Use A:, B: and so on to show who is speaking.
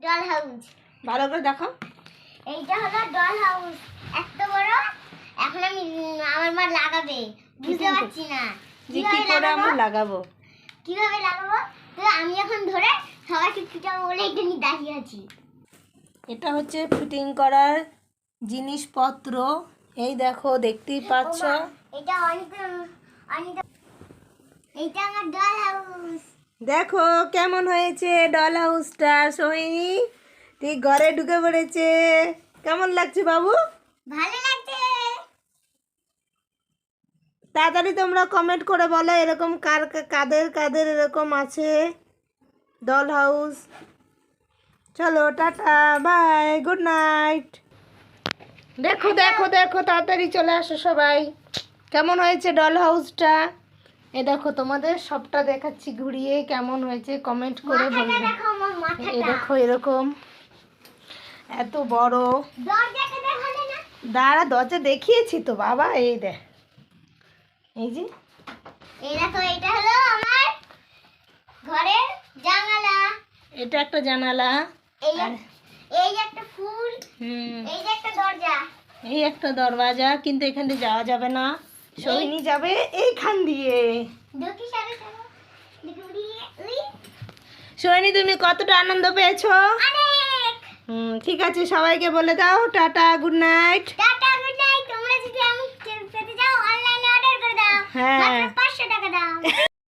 A: Doll house
B: ভালো করে দেখো।
A: এইটা হলো ডল হাউস এত বড়? এখন আমি আমার মা লাগাবে। বুঝতে পারছি না।
B: যে কি করে? আমরা লাগাবো?
A: কীভাবে লাগাবো? তো আমি এখন ধরে সবাইকে পিটাবো বলে এটা নিয়ে দাঁড়িয়ে আছি।
B: এটা হচ্ছে ফিটিং করার জিনিসপত্র। এই দেখো দেখতেই পাচ্ছ?
A: এটা অনেক অনেক এইটা আমার ডল হাউস
B: দেখো কেমন হয়েছে ডল হাউসটা সোহিনী? ঠিক ঘরে ঢুকে পড়েছে। কেমন লাগছে বাবু?
A: ভালো লাগছে।
B: তাড়াতাড়ি তোমরা কমেন্ট করে বলো এরকম কার কাদের কাদের এরকম আছে ডল হাউস চলো টাটা বাই গুড নাইট দেখো দেখো দেখো তাড়াতাড়ি চলে আসো সবাই। কেমন হয়েছে ডল হাউসটা এ দেখো তোমাদের সবটা দেখাচ্ছি ঘুরিয়ে কেমন হয়েছে কমেন্ট করে বলবে।
A: দেখো
B: এ দেখো এরকম। এত বড়। দাঁড়া দরজা দেখিয়েছি তো বাবা এই দেখ এই যে।
A: এটা হলো আমার ঘরের জানালা।
B: এটা একটা জানালা।
A: এই একটা ফুল এই একটা দরজা।
B: এই একটা দরওয়াজা কিন্তু এখান দিয়ে যাওয়া যাবে না। সোহিনী যাবে এইখান দিয়ে। সোহিনী তুমি কতটা আনন্দ পেয়েছ? হুম ঠিক আছে সবাইকে বলে দাও। Tata good night
A: tata good night তোমরা যদি আমি পেতে যাও অনলাইনে অর্ডার করে দাও।
B: হ্যাঁ।